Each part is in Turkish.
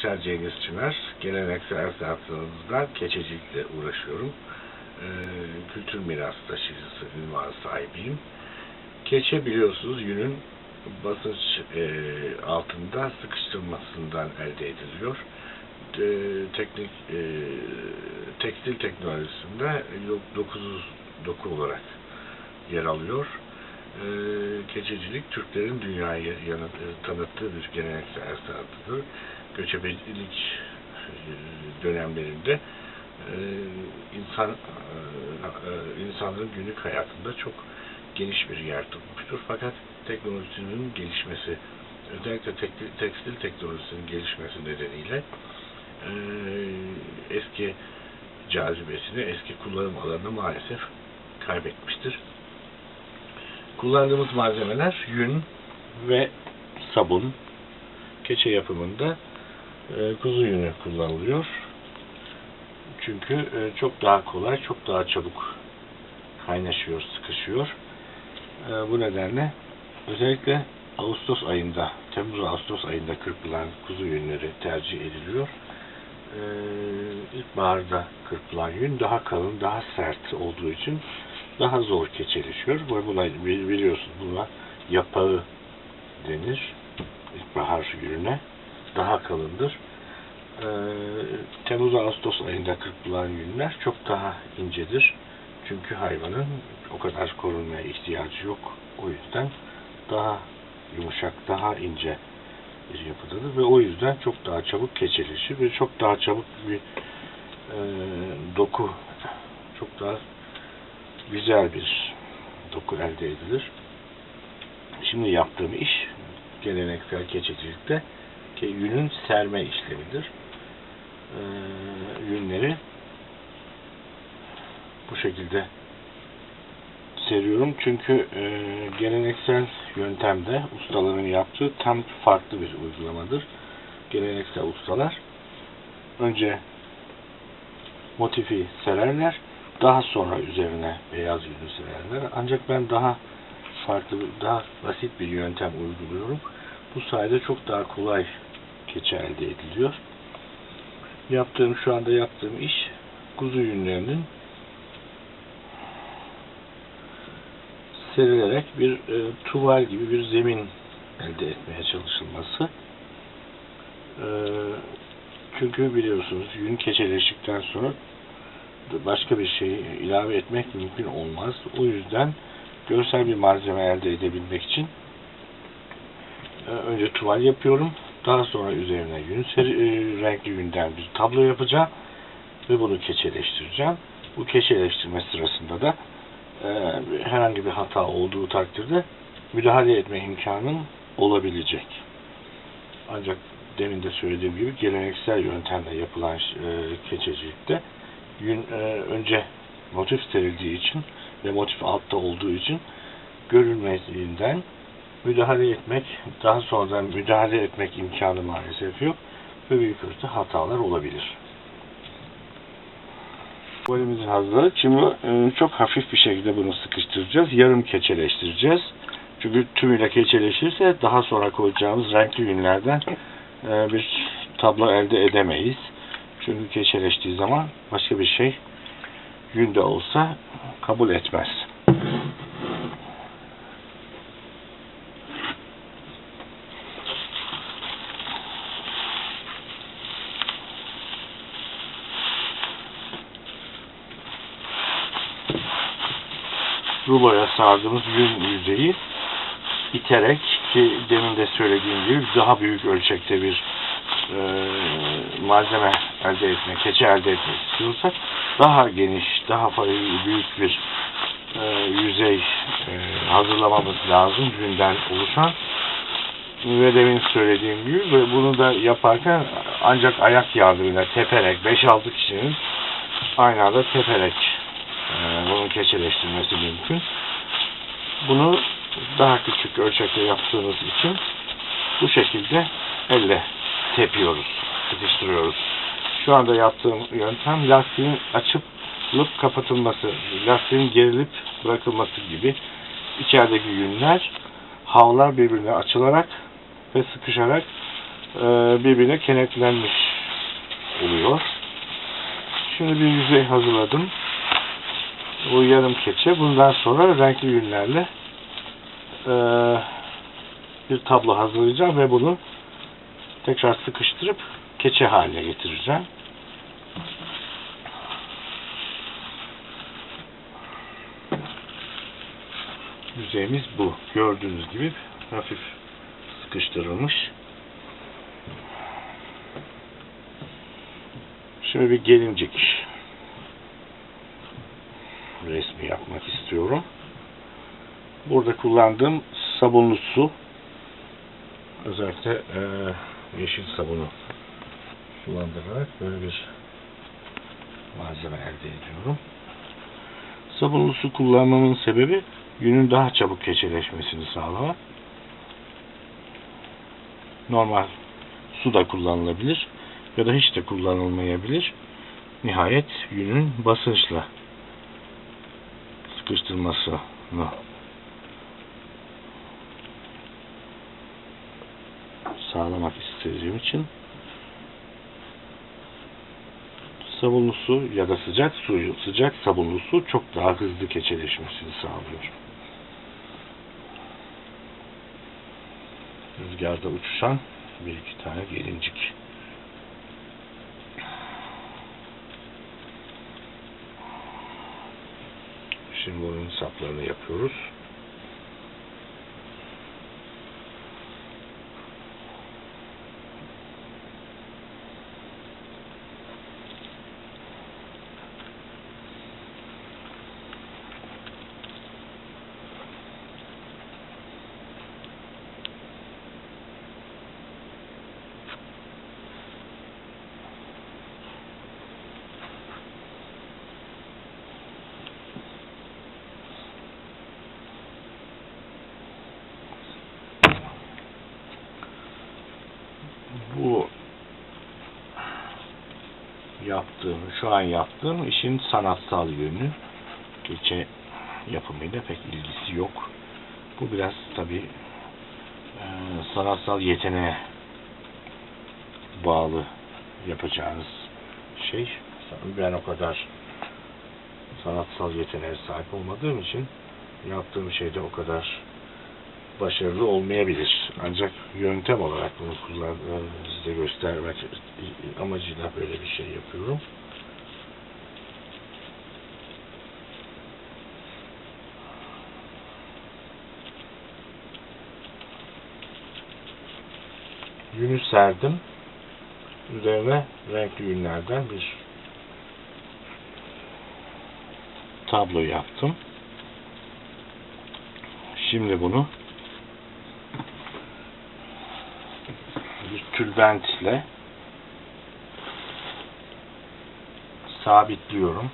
İşler Cengiz Çınar. Geleneksel sanatlarımızdan keçecilikle uğraşıyorum. Ee, kültür miras taşıyıcısı ünvanı sahibiyim. Keçe biliyorsunuz yünün basınç e, altında sıkıştırmasından elde ediliyor. E, teknik e, tekstil teknolojisinde 900 doku olarak yer alıyor. E, keçecilik Türklerin dünyaya yanı, e, tanıttığı bir geleneksel sanatıdır. Göçebecilik e, dönemlerinde e, insan insanların günlük hayatında çok geniş bir yer tutmuştur. Fakat teknolojinin gelişmesi, özellikle tekstil, teknolojisinin gelişmesi nedeniyle eski cazibesini, eski kullanım alanını maalesef kaybetmiştir. Kullandığımız malzemeler yün ve sabun. Keçe yapımında e, kuzu yünü kullanılıyor. Çünkü e, çok daha kolay, çok daha çabuk kaynaşıyor, sıkışıyor. E, bu nedenle özellikle Ağustos ayında, Temmuz-Ağustos ayında kırpılan kuzu yünleri tercih ediliyor. E, ilkbaharda kırpılan yün daha kalın, daha sert olduğu için daha zor keçeleşiyor. Ve buna bil- biliyorsunuz buna yapağı denir. İlkbahar yününe daha kalındır. Ee, Temmuz-Ağustos ayında kırpılan yünler çok daha incedir. Çünkü hayvanın o kadar korunmaya ihtiyacı yok. O yüzden daha yumuşak, daha ince bir yapıdadır ve o yüzden çok daha çabuk keçeleşir ve çok daha çabuk bir e, doku, çok daha güzel bir doku elde edilir. Şimdi yaptığım iş geleneksel keçecilikte ke- yünün serme işlemidir. Ee, yünleri bu şekilde seriyorum çünkü e, geleneksel yöntemde ustaların yaptığı tam farklı bir uygulamadır. Geleneksel ustalar önce motifi sererler daha sonra üzerine beyaz yünü sererler. Ancak ben daha farklı, daha basit bir yöntem uyguluyorum. Bu sayede çok daha kolay keçe elde ediliyor. Yaptığım, şu anda yaptığım iş kuzu yünlerinin serilerek bir e, tuval gibi bir zemin elde etmeye çalışılması. E, çünkü biliyorsunuz yün keçeleştikten sonra başka bir şey ilave etmek mümkün olmaz. O yüzden görsel bir malzeme elde edebilmek için e, önce tuval yapıyorum. Daha sonra üzerine yün seri, e, renkli yünden bir tablo yapacağım ve bunu keçeleştireceğim. Bu keçeleştirme sırasında da e, herhangi bir hata olduğu takdirde müdahale etme imkanım olabilecek. Ancak demin de söylediğim gibi geleneksel yöntemle yapılan keçecilikte yün e, önce motif serildiği için ve motif altta olduğu için görülmediğinden müdahale etmek, daha sonradan müdahale etmek imkanı maalesef yok ve büyük ölçüde hatalar olabilir. Tuvalimizin hazırladık. Şimdi e, çok hafif bir şekilde bunu sıkıştıracağız. Yarım keçeleştireceğiz. Çünkü tümüyle keçeleşirse daha sonra koyacağımız renkli yünlerden e, bir tablo elde edemeyiz. Çünkü keçeleştiği zaman başka bir şey yün de olsa kabul etmez. ruloya sardığımız yün yüzeyi iterek ki demin de söylediğim gibi daha büyük ölçekte bir e, malzeme elde etmek, keçe elde etmek istiyorsak daha geniş, daha büyük bir e, yüzey e, hazırlamamız lazım yünden oluşan ve demin söylediğim gibi ve bunu da yaparken ancak ayak yardımıyla teperek 5-6 kişinin aynı anda teperek e, bunu keçeleştirmesi mümkün. Bunu daha küçük ölçekte yaptığımız için bu şekilde elle tepiyoruz, sıkıştırıyoruz. Şu anda yaptığım yöntem lastiğin açılıp kapatılması, lastiğin gerilip bırakılması gibi içerideki yünler havlar birbirine açılarak ve sıkışarak e, birbirine kenetlenmiş oluyor. Şimdi bir yüzey hazırladım. Bu yarım keçe. Bundan sonra renkli yünlerle e, bir tablo hazırlayacağım ve bunu tekrar sıkıştırıp keçe haline getireceğim. Yüzeyimiz bu. Gördüğünüz gibi hafif sıkıştırılmış. Şimdi bir gelincik resmi yapmak istiyorum. Burada kullandığım sabunlu su özellikle eee, yeşil sabunu sulandırarak böyle bir malzeme elde ediyorum. Sabunlu su kullanmamın sebebi yünün daha çabuk keçeleşmesini sağlamak. Normal su da kullanılabilir ya da hiç de kullanılmayabilir. Nihayet yünün basınçla sıkıştırmasını sağlamak istediğim için sabunlu su ya da sıcak suyu, sıcak sabunlu su çok daha hızlı keçeleşmesini sağlıyor. Rüzgarda uçuşan bir iki tane gelincik. Şimdi bunun saplarını yapıyoruz. bu yaptığım, şu an yaptığım işin sanatsal yönü keçe yapımıyla pek ilgisi yok. Bu biraz tabi sanatsal yeteneğe bağlı yapacağınız şey. Ben o kadar sanatsal yeteneğe sahip olmadığım için yaptığım şeyde o kadar başarılı olmayabilir. Ancak yöntem olarak bunu kullan, size göstermek amacıyla böyle bir şey yapıyorum. Yünü serdim. Üzerine renkli yünlerden bir tablo yaptım. Şimdi bunu bir tülbentle sabitliyorum.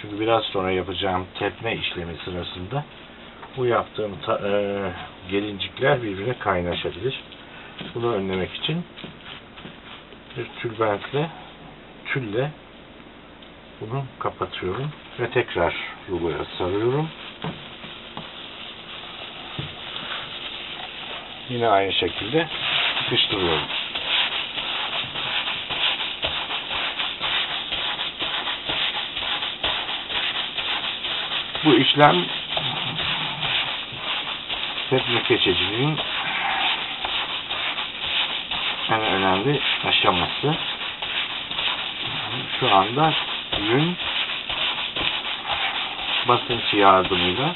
Çünkü biraz sonra yapacağım tepme işlemi sırasında bu yaptığım e, gelincikler birbirine kaynaşabilir. Bunu önlemek için bir tülbentle tülle bunu kapatıyorum ve tekrar ruloya sarıyorum. Yine aynı şekilde sıkıştırıyorum. Bu işlem tepme keçeciliğin en önemli aşaması. Şu anda yün basınç yardımıyla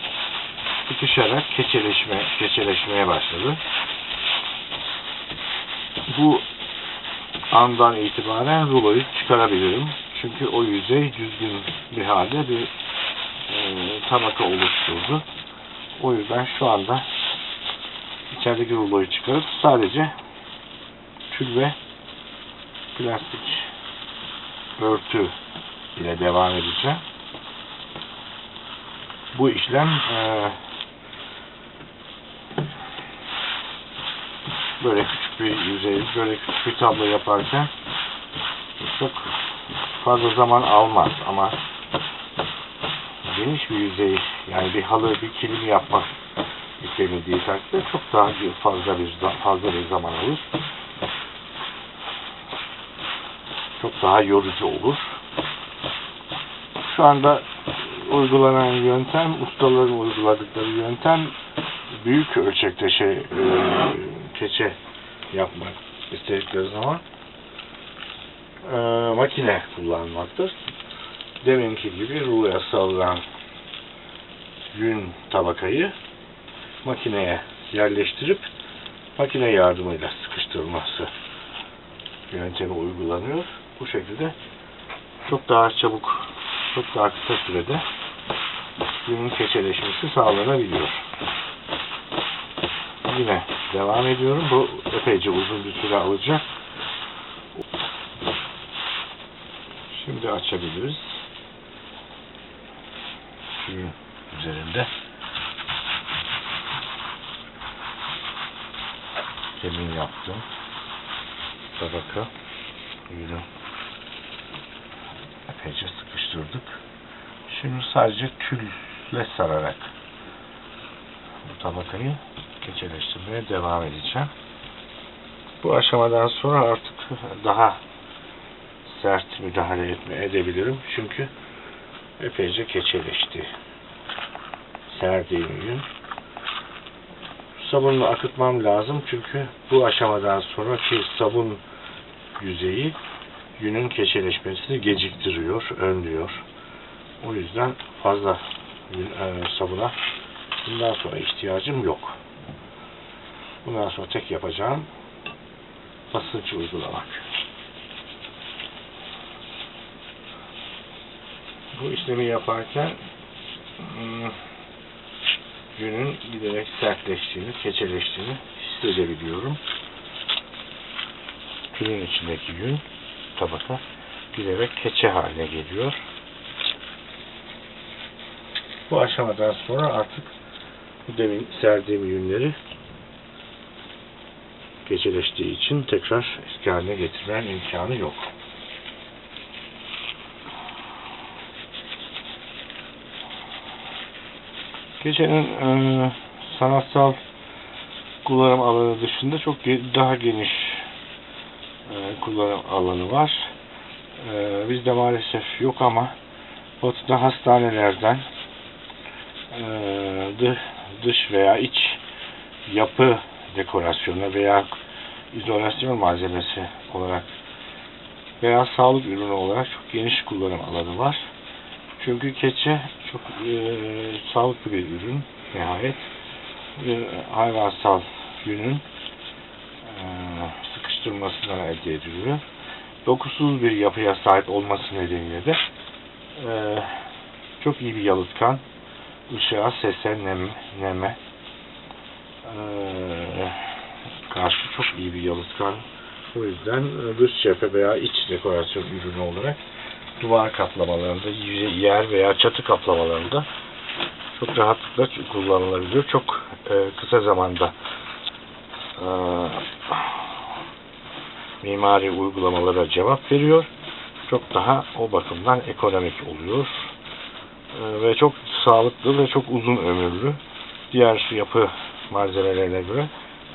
sıkışarak keçeleşme, keçeleşmeye başladı. Bu andan itibaren ruloyu çıkarabilirim. Çünkü o yüzey düzgün bir halde bir e, tabaka oluşturdu. O yüzden şu anda içerideki ruloyu çıkarıp sadece tül ve plastik örtü ile devam edeceğim. Bu işlem e, böyle bir yüzey, böyle küçük bir tablo yaparken çok fazla zaman almaz ama geniş bir yüzey yani bir halı, bir kilim yapmak istemediği takdirde çok daha fazla bir fazla bir zaman alır. çok daha yorucu olur. Şu anda uygulanan yöntem, ustaların uyguladıkları yöntem büyük ölçekte şey e, keçe yapmak istedikleri zaman e, makine kullanmaktır. Deminki gibi ruloya sarılan yün tabakayı makineye yerleştirip makine yardımıyla sıkıştırılması yöntemi uygulanıyor. Bu şekilde çok daha çabuk, çok daha kısa sürede yünün keçeleşmesi sağlanabiliyor. Yine devam ediyorum. Bu epeyce uzun bir süre alacak. Şimdi açabiliriz. Suyun üzerinde. Demin yaptım. Tabaka. Yünü epeyce sıkıştırdık. Şimdi sadece tülle sararak bu tabakayı keçeleştirmeye devam edeceğim. Bu aşamadan sonra artık daha sert müdahale etme edebilirim. Çünkü epeyce keçeleşti. Serdiğim yün. Sabunla akıtmam lazım çünkü bu aşamadan sonraki sabun yüzeyi yünün keçeleşmesini geciktiriyor, önlüyor. O yüzden fazla e, sabuna bundan sonra ihtiyacım yok. Bundan sonra tek yapacağım basınç uygulamak. Bu işlemi yaparken hmm, yünün giderek sertleştiğini, keçeleştiğini hissedebiliyorum. Tülün içindeki yün tabaka giderek keçe haline geliyor. Bu aşamadan sonra artık demin serdiğim yünleri keçeleştiği için tekrar eski haline getirmenin imkanı yok. Keçenin e, sanatsal kullanım alanı dışında çok daha geniş e, kullanım alanı var. E, bizde maalesef yok ama batıda hastanelerden e, dı- dış veya iç yapı dekorasyonu veya izolasyon malzemesi olarak veya sağlık ürünü olarak çok geniş kullanım alanı var. Çünkü keçe çok e, sağlıklı bir ürün nihayet. Bir hayvansal yünün e, sıkıştırmasından elde ediliyor. Dokusuz bir yapıya sahip olması nedeniyle de e, çok iyi bir yalıtkan, ışığa, sese, nem, neme e, karşı çok iyi bir yalıtkan. O yüzden e, dış cephe veya iç dekorasyon ürünü olarak duvar kaplamalarında, yer veya çatı kaplamalarında çok rahatlıkla kullanılabiliyor. Çok e, kısa zamanda e, mimari uygulamalara cevap veriyor. Çok daha o bakımdan ekonomik oluyor. E, ve çok sağlıklı ve çok uzun ömürlü. Diğer yapı malzemelerine göre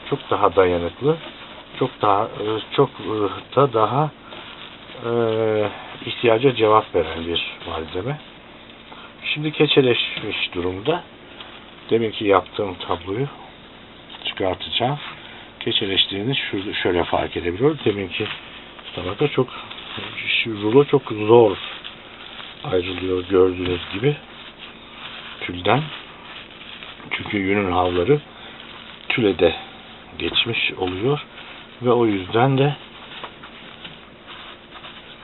çok daha dayanıklı. Çok daha e, çok e, da daha e, ihtiyaca cevap veren bir malzeme. Şimdi keçeleşmiş durumda. Deminki yaptığım tabloyu çıkartacağım. Keçeleştiğini şöyle fark edebiliyoruz. Deminki tabaka çok rulo çok zor ayrılıyor gördüğünüz gibi tülden. Çünkü yünün havları tüle de geçmiş oluyor ve o yüzden de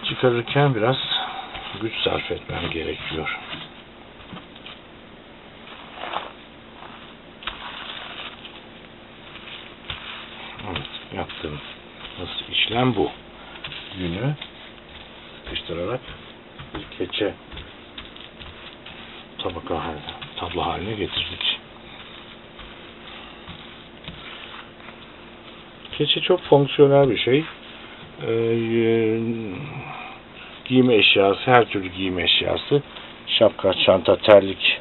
çıkarırken biraz güç sarf etmem gerekiyor. Evet, yaptığım nasıl işlem bu. Yünü sıkıştırarak bir keçe tabaka haline, tablo haline getirdik. Keçe çok fonksiyonel bir şey. Ee, giyim eşyası, her türlü giyim eşyası, şapka, çanta, terlik,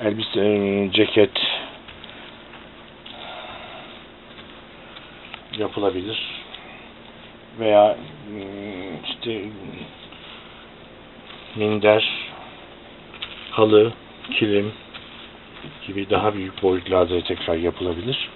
elbise, ceket yapılabilir. Veya işte işte minder, halı, kilim gibi daha büyük boyutlarda tekrar yapılabilir.